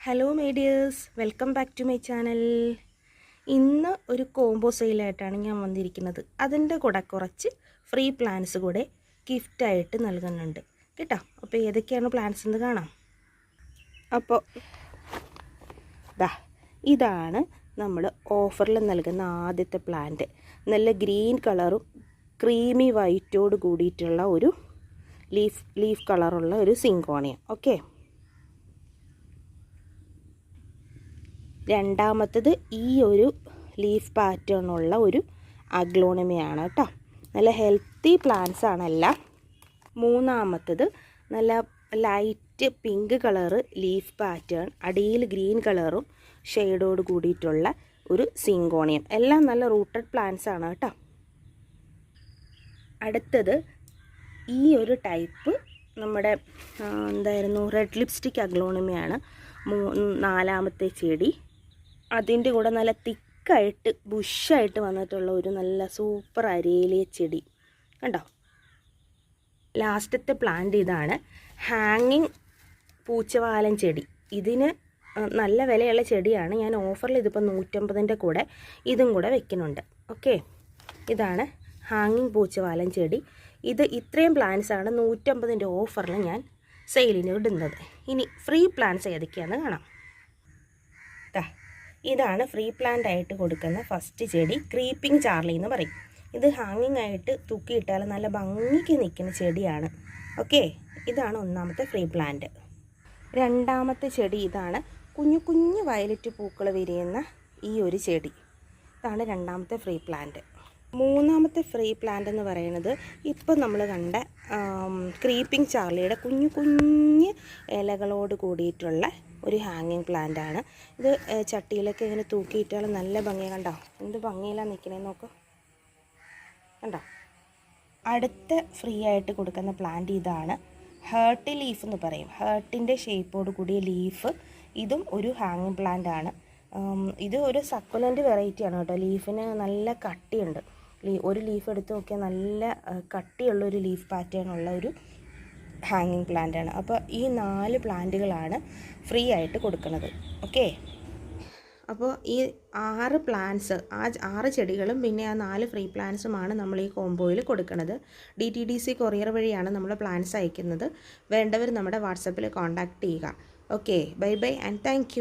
Hello മീഡിയേഴ്സ് welcome back to my channel ഇന്ന് ഒരു combo സെയിലായിട്ടാണ് ഞാൻ വന്നിരിക്കുന്നത്. അതിന്റെ കൂടെ കുറച്ച് ഫ്രീ പ്ലാൻസ് കൂടെ ഗിഫ്റ്റായിട്ട് നൽകുന്നുണ്ട്. കേട്ടോ? അപ്പോൾ ഏതൊക്കെയാണ് പ്ലാൻസ് എന്ന് കാണാം. അപ്പോൾ ദാ ഇതാണ് നമ്മൾ ഓഫറിൽ നൽകുന്ന ആദ്യത്തെ പ്ലാന്റ് നല്ല ഗ്രീൻ കളറും ക്രീമി വൈറ്റോട് കൂടിയിട്ടുള്ള ഒരു ലീഫ് ലീഫ് കളറുള്ള ഒരു സിങ്കോണിയം ഓക്കെ രണ്ടാമത്തത് ഈ ഒരു ലീഫ് പാറ്റേൺ ഉള്ള ഒരു അഗ്ലോണിമയാണ് കേട്ടോ. നല്ല ഹെൽത്തി പ്ലാന്റ്സ് ആണെല്ലാം. മൂന്നാമത്തത് നല്ല light pink colour leaf pattern അടിയിൽ ഗ്രീൻ കളറും ഷെയ്ഡോട് കൂടിയിട്ടുള്ള ഒരു സിങ്കോണിയം എല്ലാം നല്ല റൂട്ടഡ് പ്ലാന്റ്സ് ആണ് കേട്ടോ. അടുത്തത് ഈ ഒരു ടൈപ്പ് നമ്മുടെ എന്തായിരുന്നു റെഡ് ലിപ്സ്റ്റിക് അഗ്ലോണിമയാണ്. മൂ നാലാമത്തെ ചെടി. അതിന്റെ കൂടെ നല്ല തിക്കായിട്ട് ബുഷായിട്ട് വന്നിട്ടുള്ള ഒരു നല്ല സൂപ്പർ അരയിലെ ചെടി. കണ്ടോ? ലാസ്റ്റത്തെ പ്ലാന്റ് ഇതാണ്. ഹാങ്ങിങ് പൂച്ചവാലൻ ചെടി. ഇതിന് നല്ല വിലയുള്ള ചെടിയാണ്. ഞാൻ ഓഫറിൽ ഇതിപ്പോൾ നൂറ്റമ്പതിന്റെ കൂടെ ഇതും കൂടെ വെക്കുന്നുണ്ട്. ഓക്കെ? ഇതാണ് ഹാങ്ങിങ് പൂച്ചവാലൻ ചെടി. ഇത് ഇത്രയും പ്ലാന്റ്സ് ആണ് നൂറ്റമ്പതിന്റെ ഓഫറിൽ ഞാൻ സെയിലിന് ഇടുന്നത്. ഇനി ഫ്രീ പ്ലാന്റ്സ് ഏതൊക്കെയാണെന്ന് കാണാം. ഇതാണ് ഫ്രീ പ്ലാന്റ് ആയിട്ട് കൊടുക്കുന്ന ഫസ്റ്റ് ചെടി. ക്രീപ്പിംഗ് ചാർലി എന്ന് പറയും. ഇത് ഹാങ്ങിങ് ആയിട്ട് തൂക്കിയിട്ടാൽ നല്ല ഭംഗിക്ക് നിൽക്കുന്ന ചെടിയാണ്. ഓക്കെ ഇതാണ് ഒന്നാമത്തെ ഫ്രീ പ്ലാന്റ് രണ്ടാമത്തെ ചെടി ഇതാണ് കുഞ്ഞു കുഞ്ഞു വയലറ്റ് പൂക്കൾ വിരിയുന്ന ഈ ഒരു ചെടി. ഇതാണ് രണ്ടാമത്തെ ഫ്രീ പ്ലാന്റ് മൂന്നാമത്തെ ഫ്രീ പ്ലാന്റ് എന്ന് പറയുന്നത് ഇപ്പം നമ്മൾ കണ്ട ക്രീപ്പിംഗ് ചാർലിയുടെ കുഞ്ഞു കുഞ്ഞ് ഇലകളോട് കൂടിയിട്ടുള്ള ഒരു ഹാങ്ങിങ് പ്ലാന്റ് ആണ്. ഇത് ചട്ടിയിലൊക്കെ ഇങ്ങനെ തൂക്കിയിട്ടാൽ നല്ല ഭംഗിയാണ് കണ്ടോ? എന്ത് ഭംഗിയിലാണ് നിൽക്കണേ നോക്ക്. കണ്ടോ? അടുത്ത ഫ്രീ ആയിട്ട് കൊടുക്കുന്ന പ്ലാന്റ് ഇതാണ് ഹേർട്ട് ലീഫ് എന്ന് പറയും. ഹേർട്ടിന്റെ ഷേപ്പോട് കൂടിയ ലീഫ് ഇതും ഒരു ഹാങ്ങിങ് പ്ലാന്റ് ആണ്. ഇത് ഒരു സക്കുലന്റ് വെറൈറ്റി ആണ് കേട്ടോ. ലീഫിന് നല്ല കട്ടിയുണ്ട്. ഒരു ലീഫ് എടുത്ത് നോക്കിയാൽ നല്ല കട്ടിയുള്ളൊരു ലീഫ് പാറ്റേൺ ഉള്ള ഒരു ഹാങ്ങിങ് പ്ലാന്റ് ആണ്. അപ്പോൾ ഈ നാല് പ്ലാന്റുകളാണ് ഫ്രീ ആയിട്ട് കൊടുക്കുന്നത്. ഓക്കെ അപ്പോൾ ഈ ആറ് പ്ലാന്റ്സ് ആ ആറ് ചെടികളും പിന്നെ ആ നാല് ഫ്രീ പ്ലാന്റ്സുമാണ് നമ്മൾ ഈ കോംബോയിൽ കൊടുക്കുന്നത്. D T D C courier വഴിയാണ് നമ്മൾ പ്ലാന്റ്സ് അയക്കുന്നത്. വേണ്ടവർ നമ്മുടെ വാട്സപ്പിൽ കോൺടാക്റ്റ് ചെയ്യുക. Okay bye bye and thank